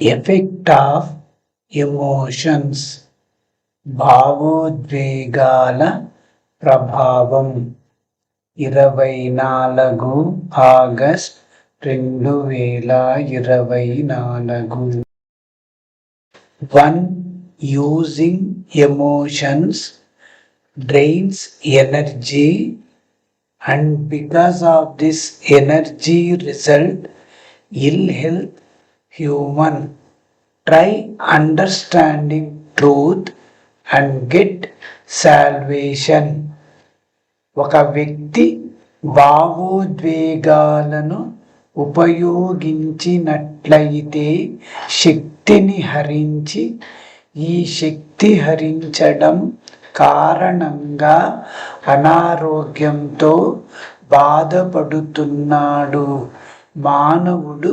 Effect of emotions భావోద్వేగాల ప్రభావం. ఇరవై నాలుగు ఆగస్ట్ రెండు వేల ఇరవై నాలుగు one using emotions drains energy and because of this energy result ill health human try understanding truth and get salvation ఒక వ్యక్తి భావోద్వేగాలను ఉపయోగించినట్లయితే శక్తిని హరించి ఈ శక్తి హరించడం కారణంగా అనారోగ్యంతో బాధపడుతున్నాడు. మానవుడు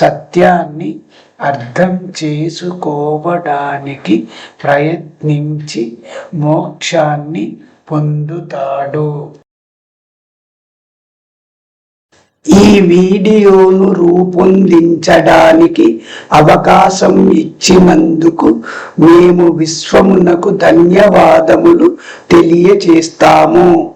సత్యాన్ని అర్థం చేసుకోవడానికి ప్రయత్నించి మోక్షాన్ని పొందుతాడు. ఈ వీడియోను రూపొందించడానికి అవకాశం ఇచ్చినందుకు మేము విశ్వమునకు ధన్యవాదములు తెలియచేస్తాము.